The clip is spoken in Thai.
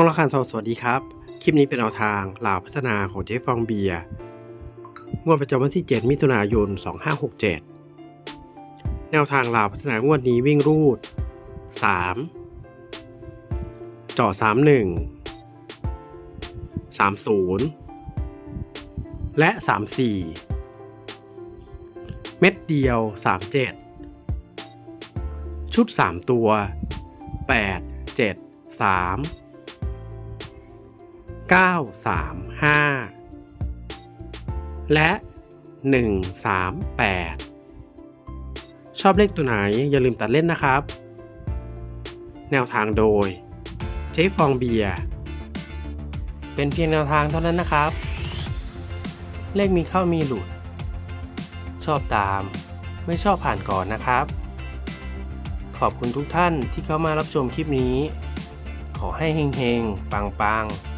ช่องละครทองสวัสดีครับ คลิปนี้เป็นแนวทางหล่าพัฒนาของเจ๊ฟองเบียร์งวดประจำวันที่ 7 มิถุนายน 2567 แนวทางหล่าพัฒนางวดนี้วิ่งรูด 3 เจาะ31 30 และ 34 เม็ดเดียว 37 ชุด 3 ตัว 8 7 3 935 และ 138 ชอบเลขตัวไหนอย่าลืมตัดเล่นนะครับ แนวทางโดย เจ๊ฟองเบียร์เป็นเพียงแนวทางเท่านั้นนะครับ เลขมีเข้ามีหลุด ชอบตาม ไม่ชอบผ่านก่อนนะครับ ขอบคุณทุกท่านที่เข้ามารับชมคลิปนี้ ขอให้เฮงๆ ปังๆ